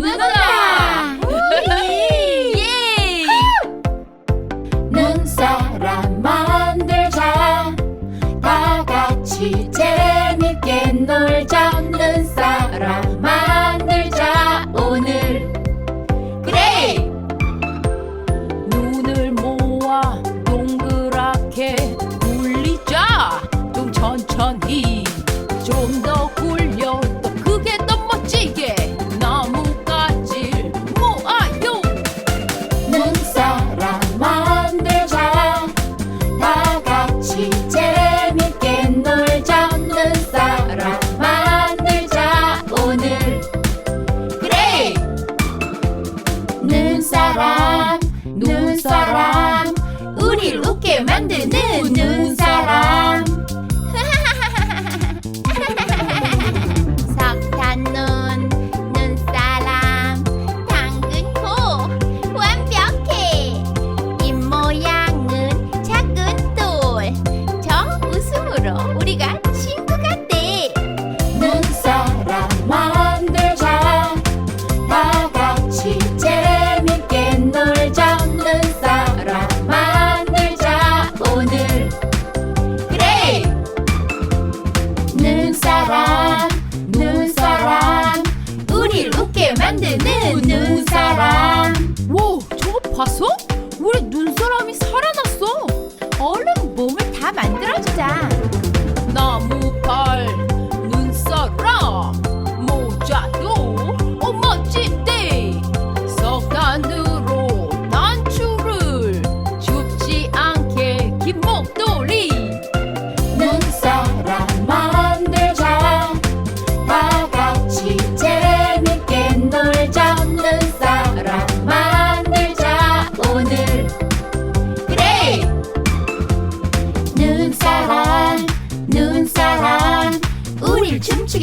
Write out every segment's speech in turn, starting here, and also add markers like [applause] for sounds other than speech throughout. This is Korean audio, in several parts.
누구나. 예! 눈사람 만들자. 다 같이 재밌게 놀자. passou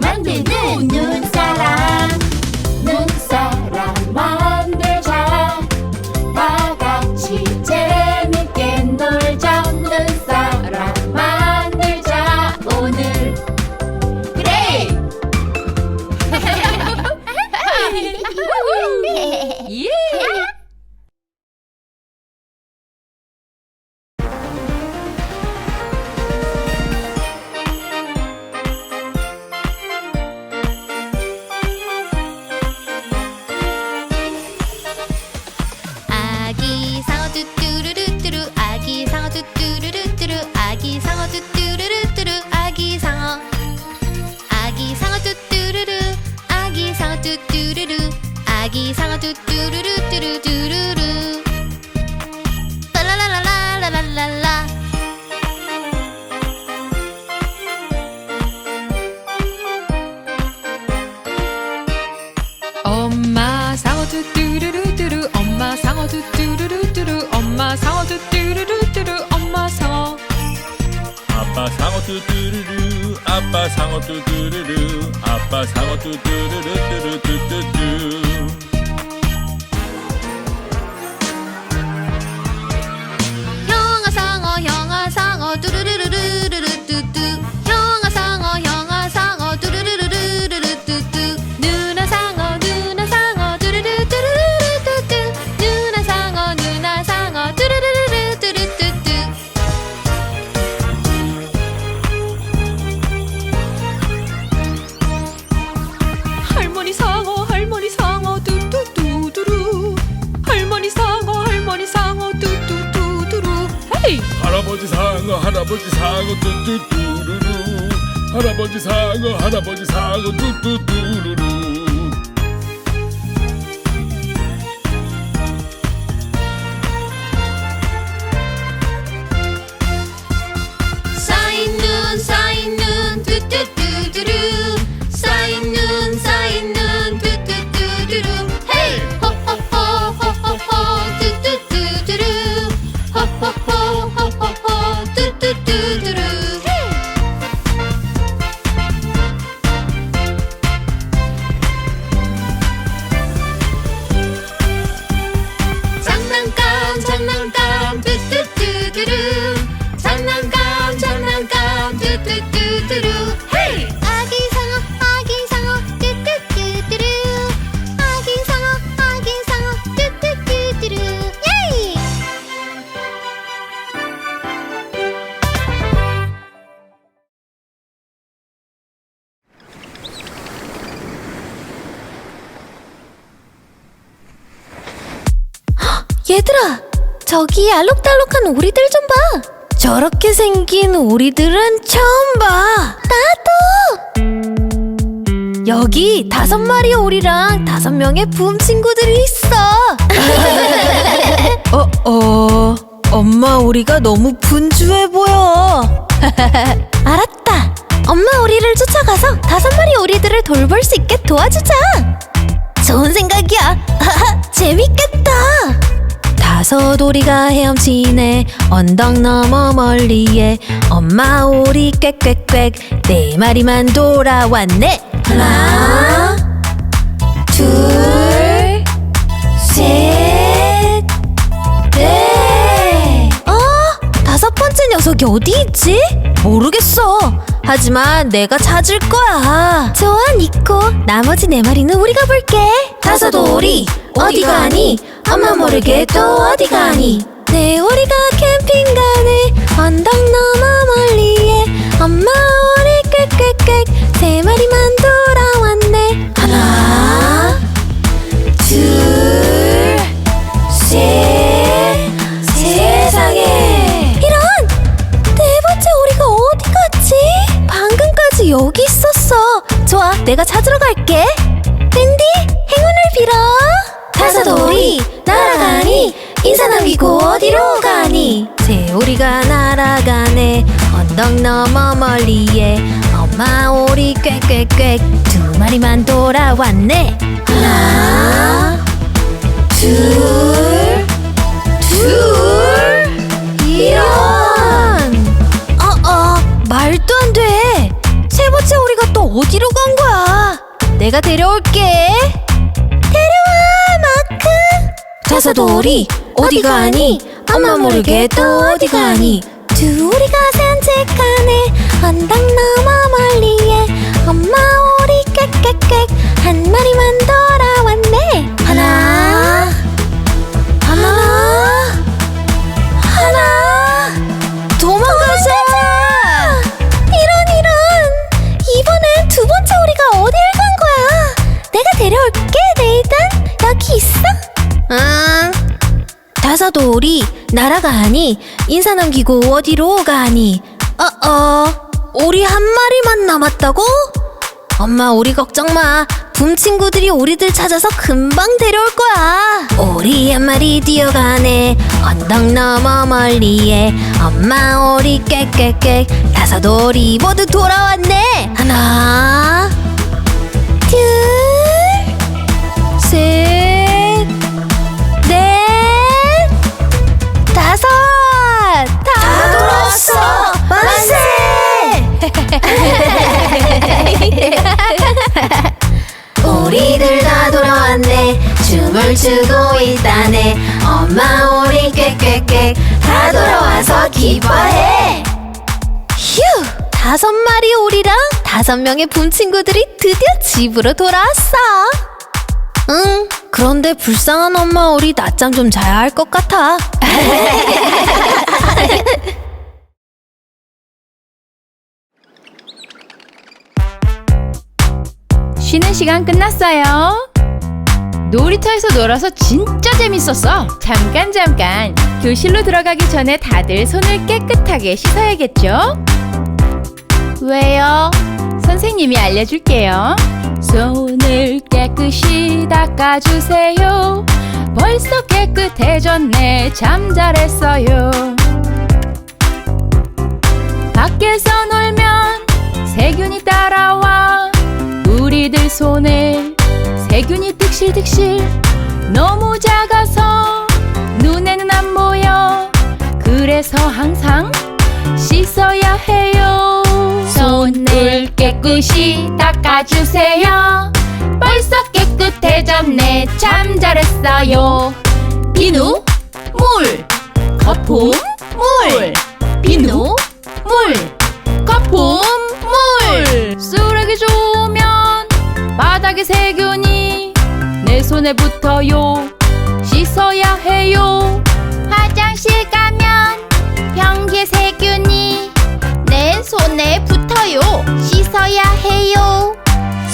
Monday 아빠 상어 뚜뚜르르 아빠 상어 뚜뚜르르 뚜뚜뚜뚜뚜. 할아버지 상어 할아버지 상어 뚜뚜뚜루루. 얘들아, 저기 알록달록한 오리들 좀 봐. 저렇게 생긴 오리들은 처음 봐. 나도. 여기 다섯 마리 오리랑 다섯 명의 붐 친구들이 있어. [laughs] 어, 어, 엄마 오리가 너무 분주해 보여. [laughs] 알았다. 엄마 오리를 쫓아가서 다섯 마리 오리들을 돌볼 수 있게 도와주자. 좋은 생각이야. [laughs] 재밌겠다. 오리가 헤엄치네 언덕 너머 멀리에 엄마 오리 꽥꽥꽥 네 마리만 돌아왔네. 하나, 둘, 셋, 넷. 어? 다섯 번째 녀석이 어디 있지? 모르겠어. 하지만 내가 찾을 거야. 좋아, 니코. 나머지 네 마리는 우리가 볼게. 다섯 오리, 어디 가니? 엄마 모르게 또 어디 가니? 네 오리가 캠핑 가네. 언덕 너머 멀리에 엄마 오리 꽥꽥꽥 세 마리만 돌아왔네. 하나, 둘, 셋, 세상에. 이런! 네 번째 오리가 어디 갔지? 방금까지 여기 있었어. 좋아, 내가 찾으러 갈게. 남기고 어디로 가니? 새 오리가 날아가네 언덕 너머 멀리에 엄마 오리 꽥꽥꽥 두 마리만 돌아왔네. 하나, 둘, 둘, 이런. 어, 어, 말도 안 돼. 세 번째 오리가 또 어디로 간 거야? 내가 데려올게. 다섯 오리, 어디 가니? 엄마 모르게 또 어디 가니? 두 오리가 산책하네. 언덕 너머 멀리에 엄마 오리 꽥꽥꽥 한 마리만 돌아왔네. 하나, 하나, 하나. 도망가자! 이런 이런! 이번엔 두 번째 오리가 어딜 간 거야? 내가 데려올게, 네이단. 여기 있어? 응. 다섯 오리 날아가니 인사 남기고 어디로 가니? 어어, 오리 한 마리만 남았다고? 엄마 오리 걱정 마. 붐 친구들이 오리들 찾아서 금방 데려올 거야. 오리 한 마리 뛰어가네. 언덕 너머 멀리에 엄마 오리 꽥꽥꽥 다섯 오리 모두 돌아왔네. 하나, 둘, 셋, 오리들 다 돌아왔네. 춤을 추고 있다네. 엄마 오리 꽥꽥꽥. 다 돌아와서 기뻐해. 휴 다섯 마리 오리랑 다섯 명의 분 친구들이 드디어 집으로 돌아왔어. 응 그런데 불쌍한 엄마 오리 낮잠 좀 자야 할 것 같아 [laughs] 쉬는 시간 끝났어요. 놀이터에서 놀아서 진짜 재밌었어. 잠깐 잠깐 교실로 들어가기 전에 다들 손을 깨끗하게 씻어야겠죠? 왜요? 선생님이 알려줄게요. 손을 깨끗이 닦아주세요. 벌써 깨끗해졌네. 참 잘했어요. 밖에서 놀면 세균이 따라와 우리들 손에 세균이 득실득실 너무 작아서 눈에는 안 보여. 그래서 항상 씻어야 해요. 손을 깨끗이 닦아주세요. 벌써 깨끗해졌네. 참 잘했어요. 비누 물 거품 물. 비누 물 거품 물. 쓰레기 좋으면 바닥에 세균이 내 손에 붙어요. 씻어야 해요. 화장실 가면 변기에 세균이 내 손에 붙어요. 씻어야 해요.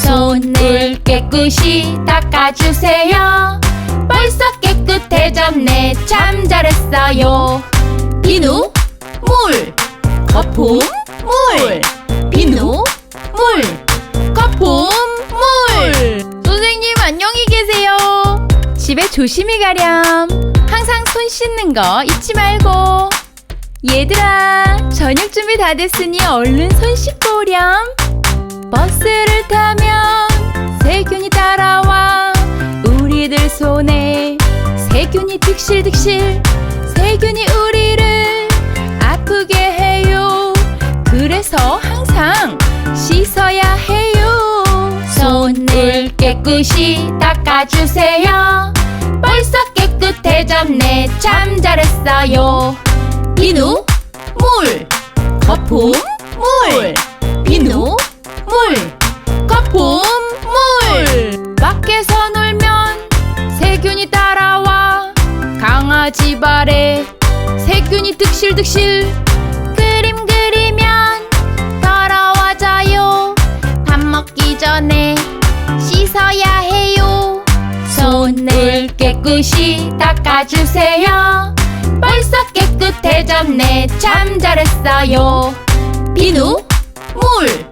손을 깨끗이 닦아주세요. 벌써 깨끗해졌네. 참 잘했어요. 비누 물 거품 물. 비누 물 거품 물 선생님 안녕히 계세요. 집에 조심히 가렴. 항상 손 씻는 거 잊지 말고. 얘들아, 저녁 준비 다 됐으니 얼른 손 씻고 오렴. 버스를 타면 세균이 따라와. 우리들 손에 세균이 득실득실. 세균이 우리를 아프게 해요. 그래서 항상 씻어야 해요. 손을 깨끗이 닦아주세요. 벌써 깨끗해졌네. 참 잘했어요. 비누 물. 거품 물. 비누 물. 거품 물. 밖에서 놀면 세균이 따라와. 강아지 발에 세균이 득실득실 깨끗이 닦아주세요. 벌써 깨끗해졌네. 참 잘했어요. 비누 물.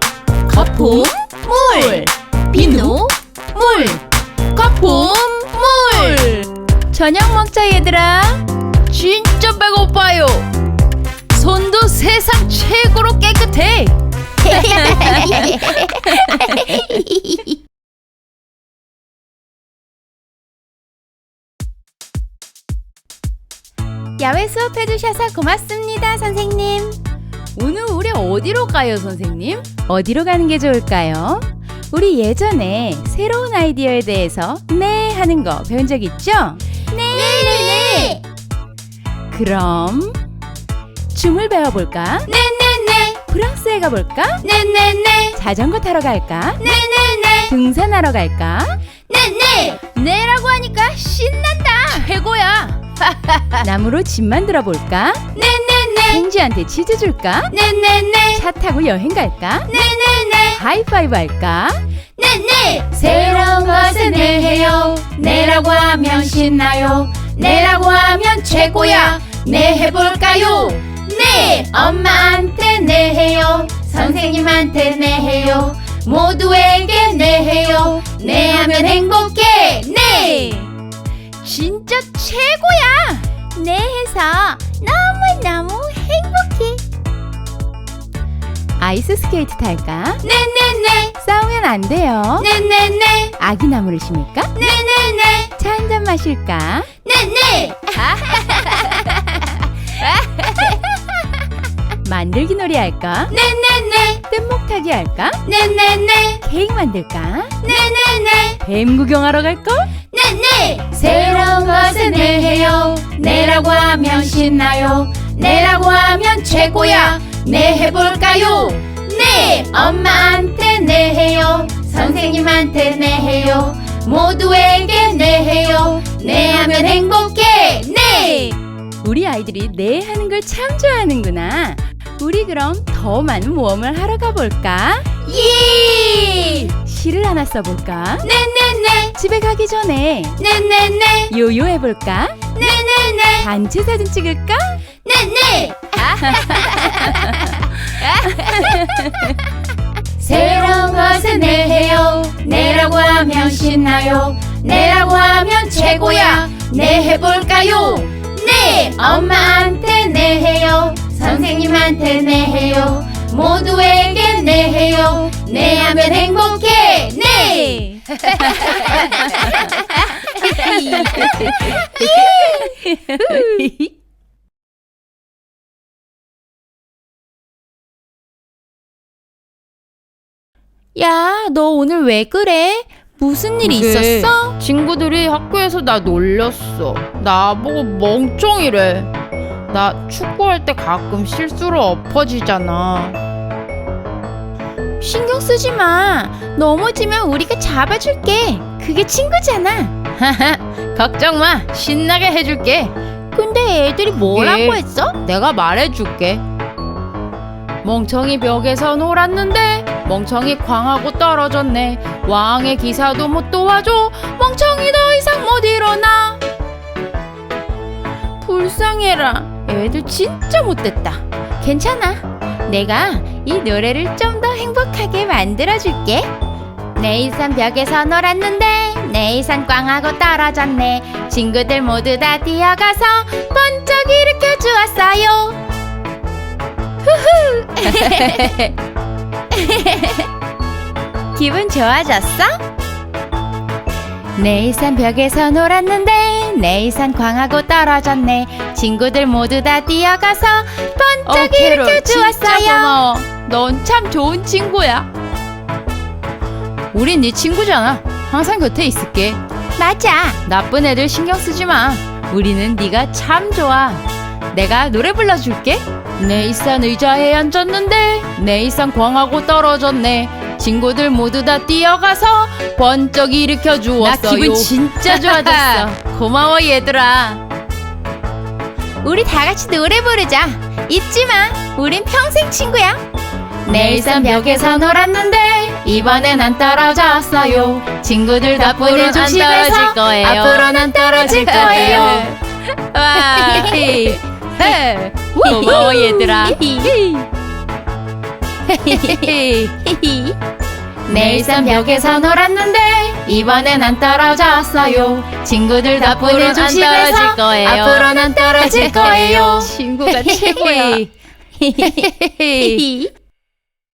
거품 물. 비누 물. 거품 물. 저녁 먹자 얘들아. 진짜 배고파요. 손도 세상 최고로 깨끗해 [laughs] [laughs] 야외 수업 해주셔서 고맙습니다 선생님 오늘 우리 어디로 가요 선생님? 어디로 가는 게 좋을까요? 우리 예전에 새로운 아이디어에 대해서 네 하는 거 배운 적 있죠? 네 네 네 그럼 춤을 배워볼까? 네 네 네 프랑스에 가볼까? 네 네 네 자전거 타러 갈까? 네 네 네 등산하러 갈까? 네 네 네라고 하니까 신난다 최고야 [laughs] 나무로 집 만들어 볼까? 네네네. 켄지한테 치즈 줄까? 네네네. 차 타고 여행 갈까? 네네네. 하이파이브 할까? 네네. 새로운 것을 네 해요. 네라고 하면 신나요? 네라고 하면 최고야. 네 해볼까요? 네. 엄마한테 네 해요. 선생님한테 네 해요. 모두에게 네 해요. 네 하면 행복해. 네 진짜 최고야! 네 해서 너무너무 행복해 아이스 스케이트 탈까? 네네네 싸우면 안 돼요 네네네 아기 나무를 심을까? 네네네 차 한 잔 마실까? 네네 [laughs] 만들기 놀이 할까? 네네네 뗏목 타기 할까? 네네네 케이크 만들까? 네네네 뱀 구경하러 갈까? 네네. 새로운 것을 네 해요. 네라고 하면 신나요? 네라고 하면 최고야. 네 해볼까요? 네 엄마한테 네 해요. 선생님한테 네 해요. 모두에게 네 해요. 네 하면 행복해. 네. 우리 아이들이 네 하는 걸 참 좋아하는구나. 우리 그럼 더 많은 모험을 하러 가볼까? 예! 시를 하나 써볼까? 네네네. 집에 가기 전에 네네네. 요요 해볼까? 네네네. 단체 사진 찍을까? 네네. [laughs] 새로운 것을 네 해요. 네라고 하면 신나요. 네라고 하면 최고야. 네 해볼까요? 네. 엄마한테 네 해요. 선생님한테 네 해요. 모두에게 네 해요 네 하면 행복해 네 [laughs] 야, 너 오늘 왜 그래? 무슨 일 그게 있었어? 친구들이 학교에서 나 놀렸어. 나보고 멍청이래. 나 축구할 때 가끔 실수로 엎어지잖아. 신경 쓰지 마. 넘어지면 우리가 잡아줄게. 그게 친구잖아. 걱정 마. 신나게 해줄게. 근데 애들이 뭐라고 예. 했어? 내가 말해줄게. 멍청이 벽에서 놀았는데 멍청이 광하고 떨어졌네. 왕의 기사도 못 도와줘. 멍청이 더 이상 못 일어나. 불쌍해라. 애들 진짜 못됐다. 괜찮아. 내가 이 노래를 좀더 행복하게 만들어줄게. 내일산 벽에서 놀았는데 내일산 꽝하고 떨어졌네. 친구들 모두 다 뛰어가서 번쩍 일으켜 주었어요. 후후. [laughs] 기분 좋아졌어? 내일산 벽에서 놀았는데 내일산 광하고 떨어졌네 친구들 모두 다 뛰어가서 번쩍 일으켜 주었어요 고마워. 넌 참 좋은 친구야. 우린 네 친구잖아. 항상 곁에 있을게. 맞아 나쁜 애들 신경 쓰지 마. 우리는 네가 참 좋아. 내가 노래 불러줄게. 내 이산 의자에 앉았는데 내 이산 광하고 떨어졌네. 친구들 모두 다 뛰어가서 번쩍 일으켜 주었어요. 나 기분 진짜 좋아졌어. [laughs] 고마워 얘들아. 우리 다 같이 노래 부르자 잊지 마 우린 평생 친구야 내일산 벽에서 놀았는데 이번엔 안 떨어졌어요. 친구들 덕분에 안 떨어질 거예요. 앞으로는 안 떨어질 거예요. [laughs] 와, 헤이, 헤, 고마워 얘들아. [laughs] [laughs] 내일산 벽에서 놀았는데 이번엔 안 떨어졌어요. 친구들 덕분에 앞으로는 안 조심해서 떨어질 거예요. 앞으로는 안 떨어질 거예요. 친구가 최고야. [laughs] [laughs]